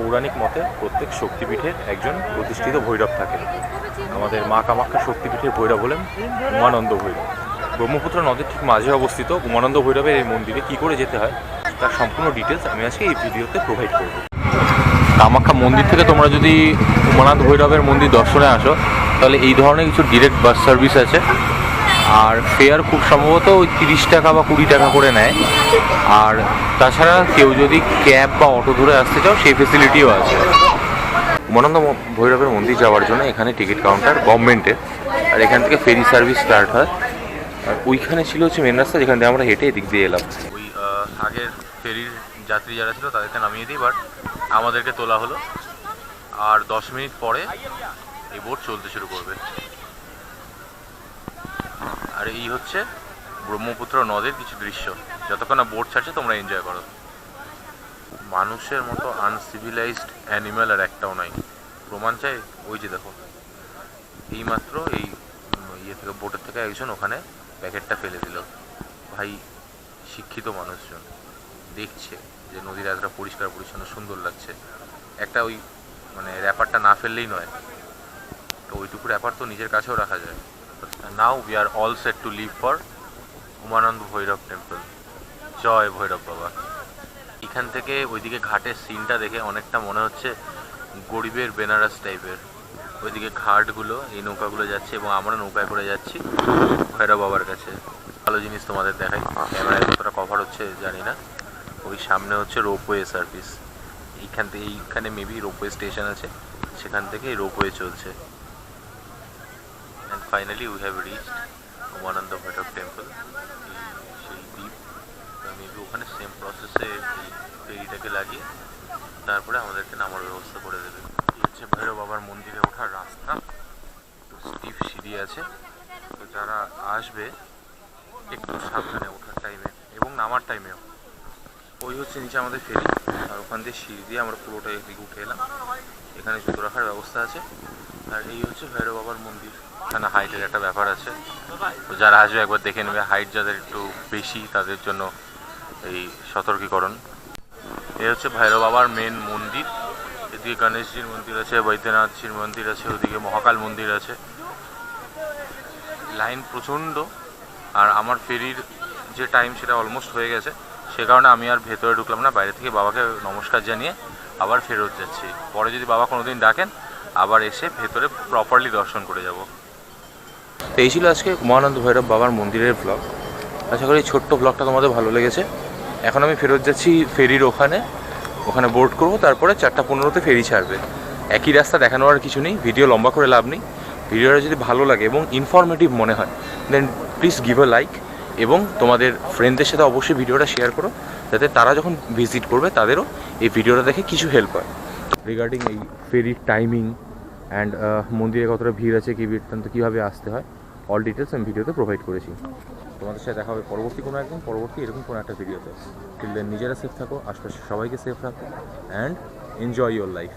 পৌরাণিক মতে প্রত্যেক শক্তিপীঠের একজন প্রতিষ্ঠিত ভৈরব থাকেন। আমাদের মা কামাখ্যা শক্তিপীঠের ভৈরব হলেন উমানন্দ ভৈরব। ব্রহ্মপুত্র নদীর ঠিক মাঝে অবস্থিত উমানন্দ ভৈরবের এই মন্দিরে কী করে যেতে হয়, তার সম্পূর্ণ ডিটেলস আমি আজকে এই ভিডিওতে প্রোভাইড করব। কামাখ্যা মন্দির থেকে তোমরা যদি উমানন্দ ভৈরবের মন্দির দর্শনে আসো, তাহলে এই ধরনের কিছু ডিরেক্ট বাস সার্ভিস আছে। আর ফেয়ার খুব সম্ভবত ওই তিরিশ টাকা বা কুড়ি টাকা করে নেয়। আর তাছাড়া কেউ যদি ক্যাব বা অটো ধরে আসতে চাও সেই ফেসিলিটিও আছে। উমানন্দ ম- ভৈরবের মন্দির যাওয়ার জন্য এখানে টিকিট কাউন্টার গভর্নমেন্টের আর এখান থেকে ফেরি সার্ভিস স্টার্ট হয়। আর ওইখানে ছিল হচ্ছে মেন রাস্তা যেখান দিয়ে আমরা হেঁটে এদিক দিয়ে এলাম। ওই আগের ফেরির যাত্রী যারা ছিল তাদেরকে নামিয়ে দিই বাট আমাদেরকে তোলা হলো। আর দশ মিনিট পরে এই বোট চলতে শুরু করবে। আর এই হচ্ছে ব্রহ্মপুত্র নদের কিছু দৃশ্য। যতক্ষণ না বোট ছাড়ছে, তোমরা এনজয় করো। মানুষের মতো আনসিভিলাইজড অ্যানিম্যাল আর একটাও নাই। প্রমাণ চাই? ওই যে দেখো। এইমাত্র এই ইয়ে থেকে, বোটের থেকে একজন ওখানে প্যাকেটটা ফেলে দিল। ভাই, শিক্ষিত মানুষজন। দেখছে যে নদীর এতটা পরিষ্কার, পরিচ্ছন্ন, সুন্দর লাগছে। একটা ওই মানে র্যাপারটা না ফেললেই নয়। তো ওইটুকু র্যাপার তো নিজের কাছেও রাখা যায়। Now we are all set to leave for Umananda Bhairav temple জয় ভৈরব বাবা এখান থেকে ওইদিকে ঘাটের সিনটা দেখে অনেকটা মনে হচ্ছে গরিবের বেনারস টাইপের ওইদিকে ঘাটগুলো, এই নৌকাগুলো যাচ্ছে এবং আমরা নৌকায় করে যাচ্ছি ভৈরব বাবার কাছে। ভালো জিনিস তোমাদের দেখাই। ক্যামেরায় কতটা কভার হচ্ছে জানি না। ওই সামনে হচ্ছে রোপওয়ে সার্ভিস এইখান থেকে এইখানে মেবি রোপওয়ে স্টেশন আছে। সেখান থেকে রোপওয়ে চলছে। Finally we have reached Umananda Bhairav temple সেই দ্বীপ মেবি ওখানে সেম প্রসেসে ফেরিটাকে লাগিয়ে তারপরে আমাদেরকে নামার ব্যবস্থা করে দেবে। হচ্ছে ভৈরব বাবার মন্দিরে ওঠার রাস্তা। স্টিফ সিঁড়ি আছে। তো যারা আসবে, একটু সাবধানে ওঠার টাইমে এবং নামার টাইমেও ওই হচ্ছে নিচে আমাদের ফেরি আর ওখান দিয়ে সিঁড়ি দিয়ে আমরা পুরোটা এদিকে উঠে এলাম। এখানে জুতো রাখার ব্যবস্থা আছে। আর এই হচ্ছে ভৈরব বাবার মন্দির। এখানে হাইটের একটা ব্যাপার আছে। যারা আসবে একবার দেখে নেবে হাইট যাদের একটু বেশি, তাদের জন্য এই সতর্কীকরণ। এই হচ্ছে ভৈরব বাবার মেন মন্দির। এদিকে গণেশজির মন্দির আছে, বৈদ্যনাথজির মন্দির আছে, ওদিকে মহাকাল মন্দির আছে। লাইন প্রচণ্ড। আর আমার ফেরির যে টাইম সেটা অলমোস্ট হয়ে গেছে। সে কারণে আমি আর ভেতরে ঢুকলাম না, বাইরে থেকে বাবাকে নমস্কার জানিয়ে আবার ফেরত যাচ্ছি। পরে যদি বাবা কোনোদিন ডাকেন আবার এসে ভেতরে প্রপারলি দর্শন করে যাব। তো এই ছিল আজকে উমানন্দ ভৈরব বাবার মন্দিরের ব্লগ আশা করি ছোট্ট ব্লগটা তোমাদের ভালো লেগেছে। এখন আমি ফেরত যাচ্ছি ফেরির ওখানে। ওখানে বোর্ড করব, তারপরে চারটা পনেরোতে ফেরি ছাড়বে। একই রাস্তা দেখানো আর কিছু নেই ভিডিও লম্বা করে লাভ নেই। ভিডিওটা যদি ভালো লাগে এবং ইনফরমেটিভ মনে হয় then please give a like এবং তোমাদের ফ্রেন্ডদের সাথে অবশ্যই ভিডিওটা শেয়ার করো। যাতে তারা যখন ভিজিট করবে, তাদেরও এই ভিডিওটা দেখে কিছু হেল্প হয়। রিগার্ডিং এই ফেরির টাইমিং অ্যান্ড মন্দিরে কতটা ভিড় আছে, কী বৃত্তান্ত কীভাবে আসতে হয় অল ডিটেলস আমি ভিডিওতে প্রোভাইড করেছি। তোমাদের সাথে দেখা হবে পরবর্তী কোনো একদম পরবর্তী এরকম কোনো একটা ভিডিওতে টিল নিজেরা সেফ থাকো, আশপাশে সবাইকে সেফ রাখো অ্যান্ড এনজয় ইয়োর লাইফ